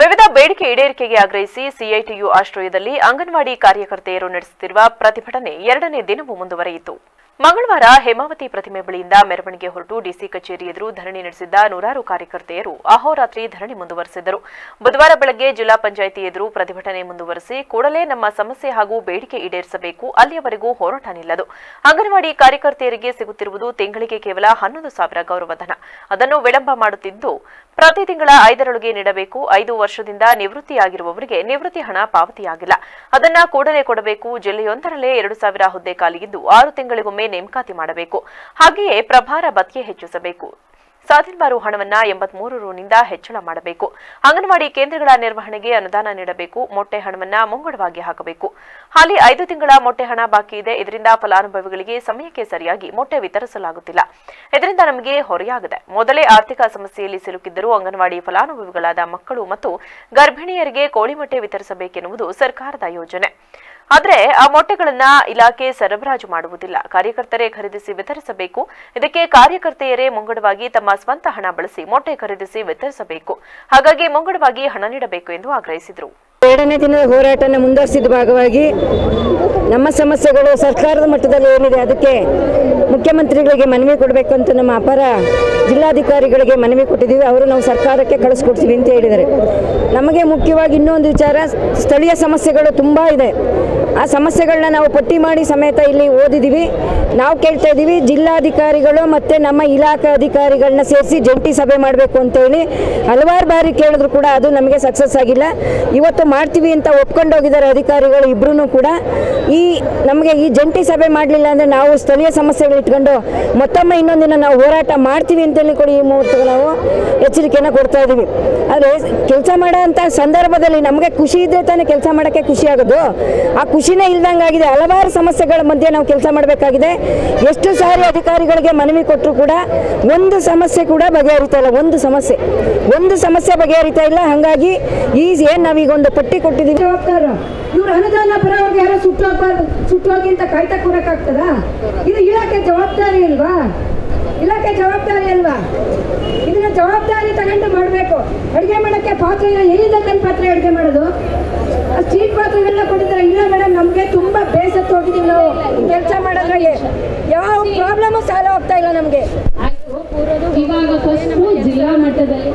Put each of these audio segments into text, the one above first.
ವಿವಿಧ ಬೇಡಿಕೆ ಈಡೇರಿಕೆಗೆ ಆಗ್ರಹಿಸಿ ಸಿಐಟಿಯು ಆಶ್ರಯದಲ್ಲಿ ಅಂಗನವಾಡಿ ಕಾರ್ಯಕರ್ತೆಯರು ನಡೆಸುತ್ತಿರುವ ಪ್ರತಿಭಟನೆ ಎರಡನೇ ದಿನವೂ ಮುಂದುವರೆಯಿತು. ಮಂಗಳವಾರ ಹೇಮಾವತಿ ಪ್ರತಿಮೆ ಬಳಿಯಿಂದ ಮೆರವಣಿಗೆ ಹೊರಟು ಡಿಸಿ ಕಚೇರಿ ಎದುರು ಧರಣಿ ನಡೆಸಿದ್ದ ನೂರಾರು ಕಾರ್ಯಕರ್ತೆಯರು ಅಹೋರಾತ್ರಿ ಧರಣಿ ಮುಂದುವರೆಸಿದರು. ಬುಧವಾರ ಬೆಳಗ್ಗೆ ಜಿಲ್ಲಾ ಪಂಚಾಯಿತಿ ಎದುರು ಪ್ರತಿಭಟನೆ ಮುಂದುವರೆಸಿ ಕೂಡಲೇ ನಮ್ಮ ಸಮಸ್ಯೆ ಹಾಗೂ ಬೇಡಿಕೆ ಈಡೇರಿಸಬೇಕು, ಅಲ್ಲಿಯವರೆಗೂ ಹೋರಾಟ ನಿಲ್ಲದು. ಅಂಗನವಾಡಿ ಕಾರ್ಯಕರ್ತೆಯರಿಗೆ ಸಿಗುತ್ತಿರುವುದು ತಿಂಗಳಿಗೆ ಕೇವಲ ಹನ್ನೊಂದು ಸಾವಿರ ಗೌರವಧನ. ಅದನ್ನು ವಿಳಂಬ ಮಾಡುತ್ತಿದ್ದು ಪ್ರತಿ ತಿಂಗಳ ಐದರೊಳಗೆ ನೀಡಬೇಕು. ಐದು ವರ್ಷದಿಂದ ನಿವೃತ್ತಿಯಾಗಿರುವವರಿಗೆ ನಿವೃತ್ತಿ ಹಣ ಪಾವತಿಯಾಗಿಲ್ಲ. ಅದನ್ನ ಕೂಡಲೇ ಕೊಡಬೇಕು. ಜಿಲ್ಲೆಯೊಂದರಲ್ಲೇ ಎರಡು ಸಾವಿರ ಹುದ್ದೆ ಖಾಲಿಯಿದ್ದು ಆರು ತಿಂಗಳಿಗೊಮ್ಮೆ ನೇಮಕಾತಿ ಮಾಡಬೇಕು. ಹಾಗೆಯೇ ಪ್ರಭಾರ ಭತ್ಯೆ ಹೆಚ್ಚಿಸಬೇಕು. ಸಾಧಿನ್ಬಾರು ಹಣವನ್ನ ಎಂಬತ್ಮೂರು ರುನಿಂದ ಹೆಚ್ಚಳ ಮಾಡಬೇಕು. ಅಂಗನವಾಡಿ ಕೇಂದ್ರಗಳ ನಿರ್ವಹಣೆಗೆ ಅನುದಾನ ನೀಡಬೇಕು. ಮೊಟ್ಟೆ ಹಣವನ್ನ ಮುಂಗಡವಾಗಿ ಹಾಕಬೇಕು. ಹಾಲಿ ಐದು ತಿಂಗಳ ಮೊಟ್ಟೆ ಹಣ ಬಾಕಿ ಇದೆ. ಇದರಿಂದ ಫಲಾನುಭವಿಗಳಿಗೆ ಸಮಯಕ್ಕೆ ಸರಿಯಾಗಿ ಮೊಟ್ಟೆ ವಿತರಿಸಲಾಗುತ್ತಿಲ್ಲ. ಇದರಿಂದ ನಮಗೆ ಹೊರೆಯಾಗಿದೆ. ಮೊದಲೇ ಆರ್ಥಿಕ ಸಮಸ್ಯೆಯಲ್ಲಿ ಸಿಲುಕಿದ್ದರೂ ಅಂಗನವಾಡಿ ಫಲಾನುಭವಿಗಳಾದ ಮಕ್ಕಳು ಮತ್ತು ಗರ್ಭಿಣಿಯರಿಗೆ ಕೋಳಿ ಮೊಟ್ಟೆ ವಿತರಿಸಬೇಕೆನ್ನುವುದು ಸರ್ಕಾರದ ಯೋಜನೆ. ಆದರೆ ಆ ಮೊಟ್ಟೆಗಳನ್ನ ಇಲಾಖೆ ಸರಬರಾಜು ಮಾಡುವುದಿಲ್ಲ. ಕಾರ್ಯಕರ್ತರೇ ಖರೀದಿಸಿ ವಿತರಿಸಬೇಕು. ಇದಕ್ಕೆ ಕಾರ್ಯಕರ್ತೆಯರೇ ಮುಂಗಡವಾಗಿ ತಮ್ಮ ಸ್ವಂತ ಹಣ ಬಳಸಿ ಮೊಟ್ಟೆ ಖರೀದಿಸಿ ವಿತರಿಸಬೇಕು. ಹಾಗಾಗಿ ಮುಂಗಡವಾಗಿ ಹಣ ನೀಡಬೇಕು ಎಂದು ಆಗ್ರಹಿಸಿದರು. ಎರಡನೇ ದಿನದ ಹೋರಾಟನ ಮುಂದುವರಿಸಿದ ಭಾಗವಾಗಿ ನಮ್ಮ ಸಮಸ್ಯೆಗಳು ಸರ್ಕಾರದ ಮಟ್ಟದಲ್ಲಿ ಏನಿದೆ ಅದಕ್ಕೆ ಮುಖ್ಯಮಂತ್ರಿಗಳಿಗೆ ಮನವಿ ಕೊಡಬೇಕು ಅಂತ ನಮ್ಮ ಅಪರ ಜಿಲ್ಲಾಧಿಕಾರಿಗಳಿಗೆ ಮನವಿ ಕೊಟ್ಟಿದ್ದೀವಿ. ಅವರು ನಾವು ಸರ್ಕಾರಕ್ಕೆ ಕಳಿಸ್ಕೊಡ್ತೀವಿ ಅಂತ ಹೇಳಿದ್ದಾರೆ. ನಮಗೆ ಮುಖ್ಯವಾಗಿ ಇನ್ನೊಂದು ವಿಚಾರ, ಸ್ಥಳೀಯ ಸಮಸ್ಯೆಗಳು ತುಂಬ ಇದೆ. ಆ ಸಮಸ್ಯೆಗಳನ್ನ ನಾವು ಪಟ್ಟಿ ಮಾಡಿ ಸಮೇತ ಇಲ್ಲಿ ಓದಿದ್ದೀವಿ ನಾವು ಕೇಳ್ತಾ ಇದ್ದೀವಿ ಜಿಲ್ಲಾಧಿಕಾರಿಗಳು ಮತ್ತು ನಮ್ಮ ಇಲಾಖಾ ಅಧಿಕಾರಿಗಳನ್ನ ಸೇರಿಸಿ ಜಂಟಿ ಸಭೆ ಮಾಡಬೇಕು ಅಂತೇಳಿ ಹಲವಾರು ಬಾರಿ ಕೇಳಿದ್ರು ಕೂಡ ಅದು ನಮಗೆ ಸಕ್ಸಸ್ ಆಗಿಲ್ಲ. ಇವತ್ತು ಮಾಡ್ತೀವಿ ಅಂತ ಒಪ್ಕೊಂಡೋಗಿದ್ದಾರೆ ಅಧಿಕಾರಿಗಳು ಇಬ್ಬರೂ ಕೂಡ. ಈ ನಮಗೆ ಈ ಜಂಟಿ ಸಭೆ ಮಾಡಲಿಲ್ಲ ಅಂದರೆ ನಾವು ಸ್ಥಳೀಯ ಸಮಸ್ಯೆಗಳು ಇಟ್ಕೊಂಡು ಮತ್ತೊಮ್ಮೆ ಇನ್ನೊಂದಿನ ನಾವು ಹೋರಾಟ ಮಾಡ್ತೀವಿ ಅಂತೇಳಿ ಕೂಡ ಈ ಮುಹೂರ್ತ ನಾವು ಎಚ್ಚರಿಕೆಯನ್ನು ಕೊಡ್ತಾ ಇದ್ದೀವಿ ಆದರೆ ಕೆಲಸ ಮಾಡೋ ಅಂಥ ಸಂದರ್ಭದಲ್ಲಿ ನಮಗೆ ಖುಷಿ ಇದ್ರೆ ತಾನೇ ಕೆಲಸ ಮಾಡೋಕ್ಕೆ ಖುಷಿ ಆಗೋದು. ಆ ಖುಷಿನೇ ಇಲ್ದಂಗಾಗಿದೆ ಹಲವಾರು ಸಮಸ್ಯೆಗಳ ಮಧ್ಯೆ ನಾವು ಕೆಲಸ ಮಾಡಬೇಕಾಗಿದೆ. ಎಷ್ಟು ಸಾರಿ ಅಧಿಕಾರಿಗಳಿಗೆ ಮನವಿ ಕೊಟ್ಟರು ಕೂಡ ಒಂದು ಸಮಸ್ಯೆ ಕೂಡ ಬಗೆಹರಿತಾ ಇಲ್ಲ. ಒಂದು ಸಮಸ್ಯೆ. ಒಂದು ಸಮಸ್ಯೆ ಬಗೆಹರಿತಾ ಇಲ್ಲ. ಹಾಗಾಗಿ ಈ ಏನು ನಾವೀಗ ಒಂದು ಪಟ್ಟಿ ಕೊಟ್ಟಿದ್ದೀವಿ. ಇವ್ರ ಅನುದಾನ ಬರೋರ್ಗೆ ಯಾರೋ ಸುಟ್ಟೋಗ್ಬಾರ್ದು ಸುಟ್ಟೋಗಿ ಅಂತ ಕಾಯ್ತಾ ಇದು ಇಲಾಖೆ ಜವಾಬ್ದಾರಿ ಅಲ್ವಾ? ಇಲಾಖೆ ಜವಾಬ್ದಾರಿ ಇದನ್ನ ಜವಾಬ್ದಾರಿ ತಗೊಂಡು ಮಾಡಬೇಕು. ಅಡುಗೆ ಮಾಡೋಕ್ಕೆ ಪಾತ್ರೆ ಎಲ್ಲಿಂದ ತಂದು ಪಾತ್ರೆ ಅಡುಗೆ ಮಾಡೋದು? ಆ ಸ್ಟೀಲ್ ಪಾತ್ರೆಗಳನ್ನ ಕೊಟ್ಟಿದ್ದಾರೆ. ಇಲ್ಲ ಮೇಡಮ್ ನಮಗೆ ತುಂಬ ಬೇಸತ್ತು ಹೋಗಿದ್ದೀವಿ ನಾವು. ಕೆಲಸ ಮಾಡೋದ್ರಾಗೆ ಯಾವ ಪ್ರಾಬ್ಲಮ್ ಸಾಲ ಆಗ್ತಾ ಇಲ್ಲ ನಮಗೆ. ಇವಾಗ ಜಿಲ್ಲಾ ಮಟ್ಟದಲ್ಲಿ.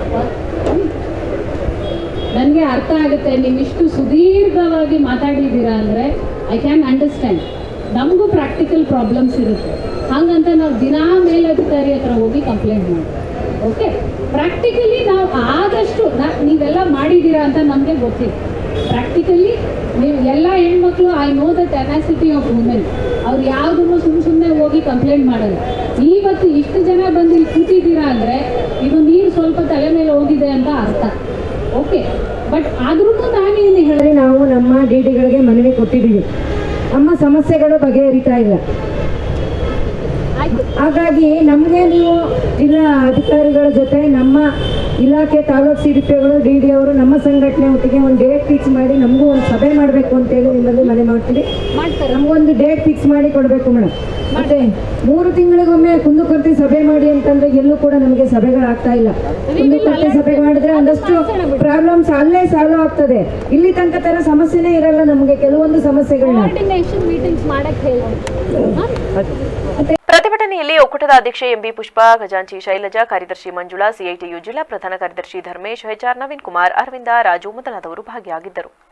ನನಗೆ ಅರ್ಥ ಆಗುತ್ತೆ. ನೀವು ಇಷ್ಟು ಸುದೀರ್ಘವಾಗಿ ಮಾತಾಡಿದ್ದೀರಾ ಅಂದರೆ ಐ ಕ್ಯಾನ್ ಅಂಡರ್ಸ್ಟ್ಯಾಂಡ್ ನಮಗೂ ಪ್ರಾಕ್ಟಿಕಲ್ ಪ್ರಾಬ್ಲಮ್ಸ್ ಇರುತ್ತೆ. ಹಾಗಂತ ನಾವು ದಿನಾ ಮೇಲಧಿಕಾರಿ ಹತ್ರ ಹೋಗಿ ಕಂಪ್ಲೇಂಟ್ ಮಾಡಿ ಓಕೆ ಪ್ರಾಕ್ಟಿಕಲಿ ನಾವು ಆದಷ್ಟು ನೀವೆಲ್ಲ ಮಾಡಿದ್ದೀರಾ ಅಂತ ನಮಗೆ ಗೊತ್ತಿದೆ ಪ್ರಾಕ್ಟಿಕಲಿ ನೀವು ಎಲ್ಲ ಹೆಣ್ಮಕ್ಳು I know the tenacity of women ಅವ್ರು ಯಾವುದನ್ನು ಸುಮ್ಮ ಸುಮ್ಮನೆ ಹೋಗಿ ಕಂಪ್ಲೇಂಟ್ ಮಾಡಲ್ಲ. ಇವತ್ತು ಇಷ್ಟು ಜನ ಬಂದು ಇಲ್ಲಿ ಕೂತಿದ್ದೀರಾ ಅಂದರೆ ಇದು ನೀರು ಸ್ವಲ್ಪ ತಲೆ ಮೇಲೆ ಹೋಗಿದೆ ಅಂತ ಅರ್ಥ. ಓಕೆ ಬಟ್ ಆದ್ರೂ ನಾನೇನು ಹೇಳಿದ್ರೆ ಹೇಳಿ ನಾವು ನಮ್ಮ ಡಿ ಡಿಗಳಿಗೆ ಮನವಿ ಕೊಟ್ಟಿದ್ದೀವಿ. ನಮ್ಮ ಸಮಸ್ಯೆಗಳು ಬಗೆಹರಿತಾ ಇಲ್ಲ. ಹಾಗಾಗಿ ನಮಗೆ ನೀವು ಜಿಲ್ಲಾ ಅಧಿಕಾರಿಗಳ ಜೊತೆ ನಮ್ಮ ಇಲಾಖೆ ತಾಲೂಕು ಸಿ ಡಿ ಡಿ ಡಿ ಅವರು ನಮ್ಮ ಸಂಘಟನೆ ಒಟ್ಟಿಗೆ ಒಂದು ಡೇಟ್ ಫಿಕ್ಸ್ ಮಾಡಿ ನಮಗೂ ಒಂದು ಸಭೆ ಮಾಡಬೇಕು ಅಂತೇಳಿ ನಿಮ್ಮಲ್ಲಿ ಮನೆ ಮಾಡ್ತೀವಿ. ನಮಗೊಂದು ಡೇಟ್ ಫಿಕ್ಸ್ ಮಾಡಿ ಕೊಡಬೇಕು ಮೇಡಮ್. ಮತ್ತೆ ಮೂರು ತಿಂಗಳಿಗೊಮ್ಮೆ ಕುಂದುಕೊರತೆ ಸಭೆ ಮಾಡಿ ಅಂತಂದ್ರೆ ಎಲ್ಲೂ ಕೂಡ ನಮಗೆ ಸಭೆಗಳಾಗ್ತಾ ಇಲ್ಲ. ಕುಂದುಕೊರತೆ ಸಭೆ ಮಾಡಿದ್ರೆ ಒಂದಷ್ಟು ಪ್ರಾಬ್ಲಮ್ಸ್ ಅಲ್ಲೇ ಸಾಲ್ವ್ ಆಗ್ತದೆ. ಇಲ್ಲಿ ತನಕ ತರ ಸಮಸ್ಯೆನೇ ಇರಲ್ಲ ನಮಗೆ ಕೆಲವೊಂದು ಸಮಸ್ಯೆಗಳನ್ನ. ಮತ್ತೆ ಪ್ರತಿಭಟನೆಯಲ್ಲಿ ಒಕ್ಕೂಟದ ಅಧ್ಯಕ್ಷೆ ಎಂಬಿ ಪುಷ್ಪ, ಖಜಾಂಚಿ ಶೈಲಜಾ, ಕಾರ್ಯದರ್ಶಿ ಮಂಜುಳಾ, ಸಿಐಟಿಯು ಜಿಲ್ಲಾ ಪ್ರಧಾನ ಕಾರ್ಯದರ್ಶಿ ಧರ್ಮೇಶ್, ಎಚ್ಆರ್ ನವೀನ್ ಕುಮಾರ್, ಅರವಿಂದ ರಾಜು ಮೊದಲಾದವರು ಭಾಗಿಯಾಗಿದ್ದರು.